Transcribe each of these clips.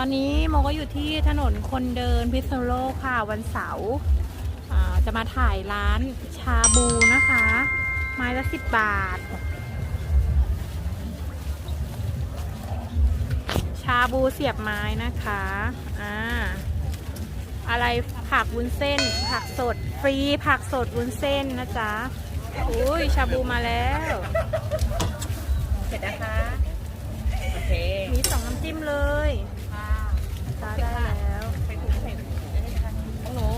อนนี้โมก็อยู่ที่ถนนคนเดินพิษณุโลกค่ะวันเสาร์จะมาถ่ายร้านชาบูนะคะ ไม้ละสิบบาท ชาบูเสียบไม้นะคะอ่าอะไรผักวุ้นเส้น ผักสดฟรีผักสดวุ้นเส้นนะจ๊ะอุ้ยชาบูมาแล้วเสร็จนะคะ โอเค มีสองน้ำจิ้มเลย ค่ะจ้าได้แล้วใส่ถุงใส่ของหนู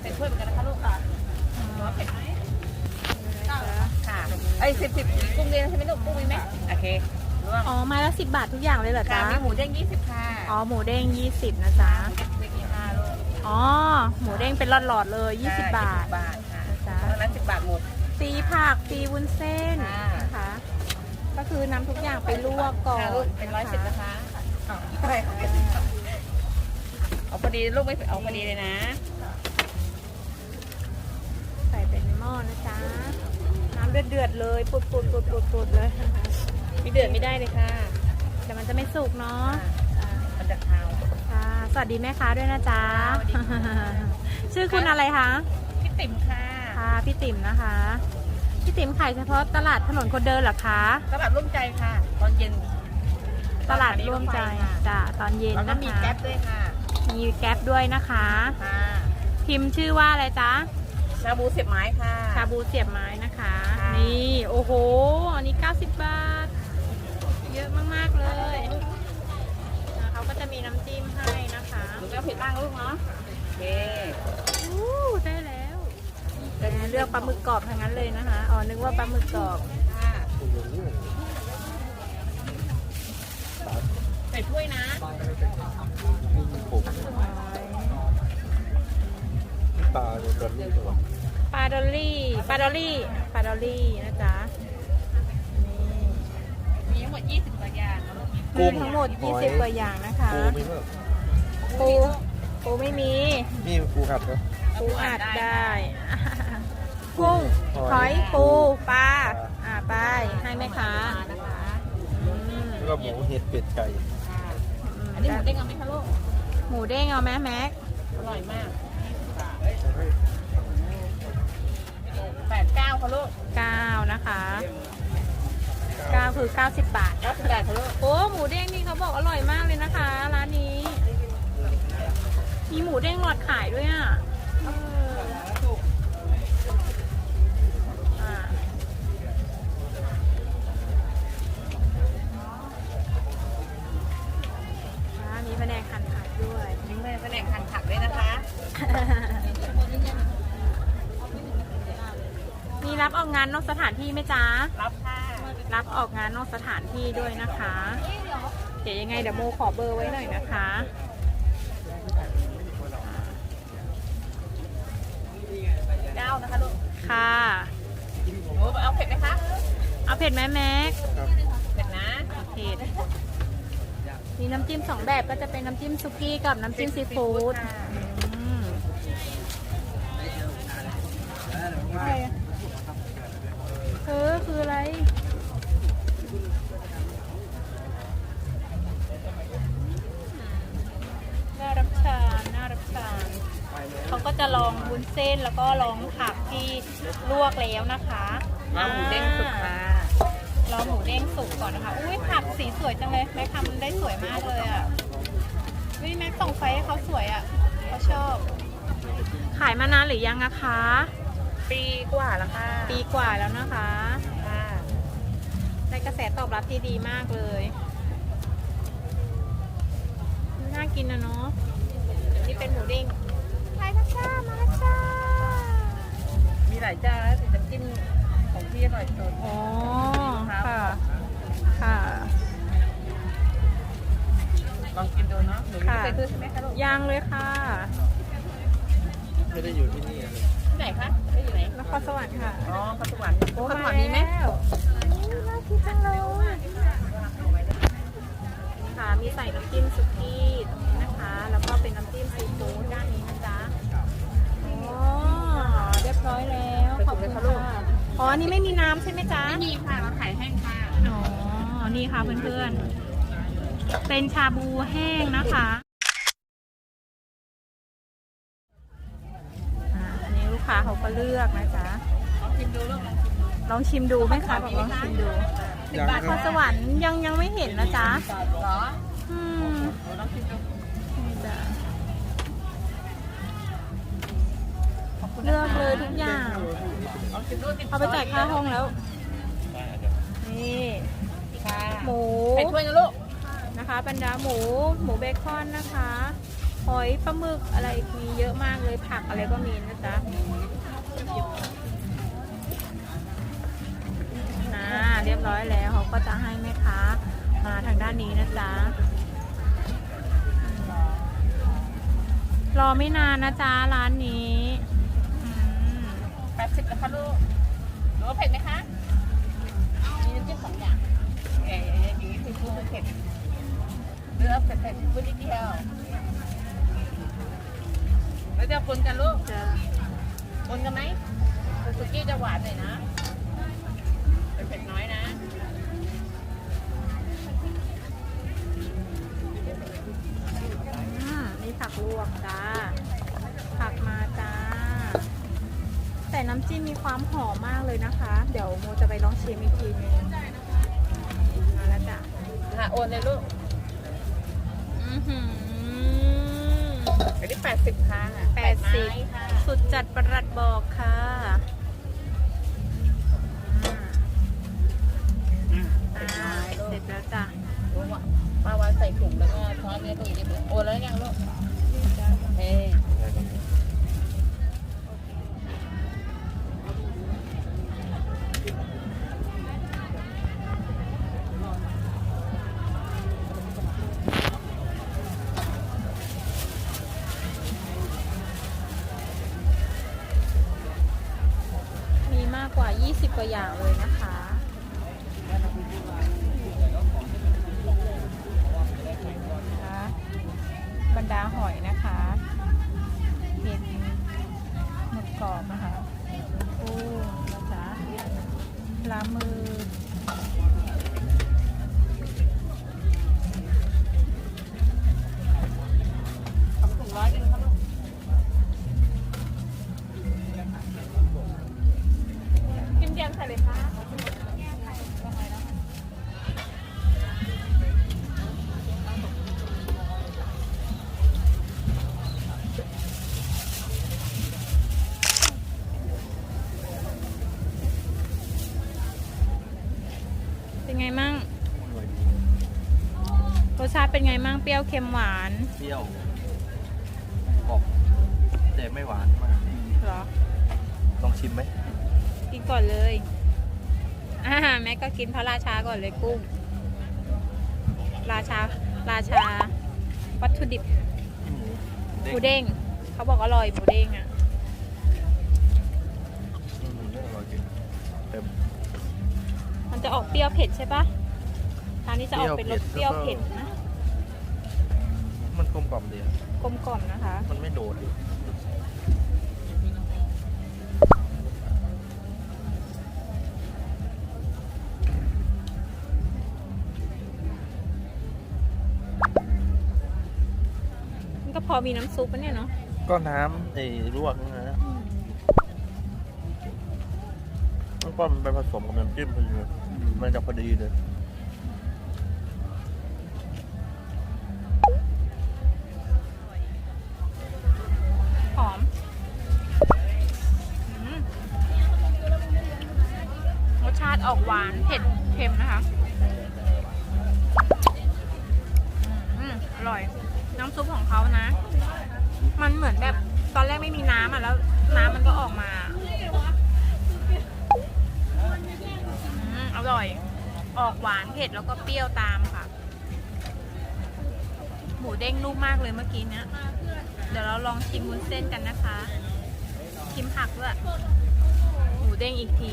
ใส่ถ้วยเหมือนกันนะคะลูกค่ะเผ็ดไหมค่ะไอ้สิบสิบกุ้งเรียนใช่ไหมลูกกุ้งมีไหมโอเคร่วงอ๋อไม้ละสิบบาททุกอย่างเลยเหรอค่ะจ๊ะมีหมูเด้งยี่สิบค่ะอ๋อหมูเด้งยี่สิบนะจ๊ะเล็กยี่ห้าลูกอ๋อหมูเด้งเป็นหลอดๆเลยยี่สิบบาทบาทค่ะจ้ะแล้วสิบบาทหมดฟรีผักฟรีวุ้นเส้นค่ะนะคะก็คือนำทุกอย่างไปลวกก่อนค่ะลูกเป็นร้อยสิบนะคะใช่ เอาพอดีลูกไม่เอาพอดีเลยนะ ใส่เป็นหม้อนะจ๊ะ น้ำเดือดๆเลยปุดๆปุดปุดปุดปุดๆเลยมีเดือดไม่ได้เลยค่ะ แต่มันจะไม่สุกเนาะมันจะคาวค่ะ สวัสดีแม่ค้าด้วยนะจ๊ะสวัสดีค่ะชื่อคุณอะไรคะ พี่ติ๋มค่ะ ค่ะ พี่ติ๋มนะคะ พี่ติ๋มขายเฉพาะตลาดถนนคนเดินเหรอคะ ตลาดร่วมใจค่ะ ตอนเย็น ตลาดร่วมใจจ้ะตอนเย็นแล้วก็นะมีคะแก๊ปด้วยค่ะ มีแก๊ปด้วยนะคะ ค่ะพิมพ์ชื่อว่าอะไรจ๊ะ ชาบูเสียบไม้ค่ะ ชาบูเสียบไม้นะคะ ค่ะ นี่ โอ้โห อันนี้ 90 บาท เยอะมาก ๆ เลยอ่าเขาก็จะมีน้ำจิ้มให้นะคะหนูไม่เอาเผ็ดมากนะลูกเนาะโอเคอู้ได้แล้วเลือกปลาหมึกกรอบทั้งนั้นเลยนะคะ อ๋อ นึกว่าปลาหมึกกรอบ ค่ะ ใส่ถ้วยนะปลาโดนนี่ตัวปลาดอลลี่ปลาดอลลี่ปลาดอลลี่นะจ๊ะมีทั้งหมด 20กว่าอย่างนะลูกนี่มีทั้งหมด 20กว่าอย่างนะคะปูมีเมื่อปูปูไม่มี นี่ปูขัดครับปูอัดได้กุ้งหอยหอยปูปลาอ่าไปให้แม่ค้านะคะอืมแล้วก็หมูเห็ดเป็ดไก่ค่ะอั นนี้หมูเด้งเอาไหมคะลูกหมูเด้งเอาไหมแม็กอร่อยมากแปดเก้าค่ะลูก9นะคะ9คือ 90 บาทเก้าสิบบาทค่ะลูกโอ้หมูเด้งนี่เขาบอกอร่อยมากเลยนะคะ ร้านนี้ มีหมูเด้งหลอดขายด้วยอะานนอกสถานที่ไหมจ๊ะรับค่ะรับออกงานนอกสถานที่ด้วยนะคะ เดี๋ยวยังไงเดี๋ยวโมขอเบอร์ไว้หน่อยนะคะเก้านะคะลูกค่ะหนูเอาเผ็ดไหมคะเอาเผ็ดไหมแม็กครับเผ็ดนะเผ็ดมีน้ำจิ้มสองแบบก็จะเป็นน้ำจิ้มซุกี้กับน้ำจิ้มซีฟู้ดอืม ส้นแล้วก็ลองผักที่ลวกแล้วนะคะเอาหมูเด้งสุกค่ะรอหมูเด้งสุกก่อนนะคะ อุ้ยผักสีสวยจังเลยแม่ทำได้สวยมากเลยอะวิแม่ส่องไฟให้เขาสวยอะเขาชอบ ขายมานานหรือยังอะคะ ปีกว่าแล้วค่ะ ปีกว่าแล้วนะคะค่ะได้กระแสตอบรับที่ดีมากเลย น่ากินนะเนาะ นี่เป็นหมูเด้งมาแล้วจ้ามาแล้วจ้ามี หลายเจ้าแล้วแต่น้ำจิ้มของพี่อร่อยสุด อ๋อ ค่ะ ค่ะ ลองกินดูเนาะหนูไม่ค่ะเคยซื้อใช่ไหมคะลูกย่างเลยค่ะ ไม่ได้อยู่ที่นี่เลยที่ไหนคะได้อยู่ไหนนครสวรรค์ค่ะ อ๋อข้าวสวรรค์ข้าวสวรรค์มีไหมแล้ว อ๋อนี่ไม่มีน้ำใช่ไหมจ๊ะ ไม่มีค่ะเราขายแห้งค่ะ อ๋อ นี่ค่ะเพื่อนๆ เป็นชาบูแห้งนะคะอันนี้ลูกค้าเขาก็เลือกนะจ๊ะ ลองชิมดูไหมคะลองชิมดูสิบบาทนคสวรรค์ยังยังไม่เห็นนะจ๊ะหรออืมเลือกเลยทุกอย่าง เอาไปจ่ายค่าห้องแล้ว นี่ค่ะหมูใส่ถ้วยนะลูกนะคะบรรดาหมูหมูเบคอนนะคะหอยปลาหมึกอะไรมีเยอะมากเลยผักอะไรก็มีนะจ๊ะนะเรียบร้อยแล้วเขาก็จะให้แม่ค้ามาทางด้านนี้นะจ๊ะรอไม่นานนะจ๊ะร้านนี้อืมแปด สิบนะคะลูกหรือว่าเผ็ดไหมคะ มีน้ำจิ้มสองอย่างเอ๋อย่างนี้ซีฟู้ดเผ็ดหรือเอาเผ็ดเผ็ดซีฟู้ดนิดเดียวแล้วจะปนกันลูกจะปนกันไหมสุกี้จะหวานหน่อยนะเป็นเผ็ดน้อยนะอืมนี่ผักลวกจ้าผักมาจ้า แต่น้ำจิ้มมีความหอมมากเลยนะคะ เดี๋ยวโมจะไปลองชิมอีกทีนึงมาแล้วจ้ะค่ะโอนเลยลูกอื้อหืออันนี้แปดสิบค่ะแปดสิบไม้ค่ะ สุดจัดประหลัดบอกค่ะ กว่า20กว่าอย่างเลยนะคะ ส่เลยค่ะเป็นไงมั่งรสชาติเป็นไงมั่งเปรี้ยวเค็มหวานเปรี้ยวกรอบแต่ไม่หวานมาก เหรอ ลองชิมไหม กินก่อนเลยอ่าแม่ก็กินพระราชาก่อนเลยกุ้ง ราชา ราชา วัตถุดิบหมูเด้ง เขาบอกอร่อยหมูเด้งอะอืมไม่อร่อยจริงแต่มันจะออกเปรี้ยวเผ็ดใช่ปะร้านนี้จะออกเป็นรสเปเปรี้รี้ยยววเผ็เผ็ดดนะ มันกลมกล่อมดีอะกลมกล่อมนะคะ มันไม่โดด มันก็พอมีน้ำซุปนะเนี่ยเนาะก็น้ำไอ้ลวกนะฮะแล้วก็มันไปผสมกับน้ำจิ้มพอดีเลยมันจะพอดีเลยหอมอืมรสชาติออกหวานเผ็ดเค็มนะคะ เหมือนแบบตอนแรกไม่มีน้ำอะแล้ว น้ำมันก็ออกมาอืมอร่อย ออกหวานเผ็ดแล้วก็เปรี้ยวตามค่ะ หมูเด้งนุ่มมากเลยเมื่อกี้เนี้ยเดี๋ยวเราลองชิมวุ้นเส้นกันนะคะ ชิมผักด้วย หมูเด้งอีกที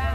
บ้าง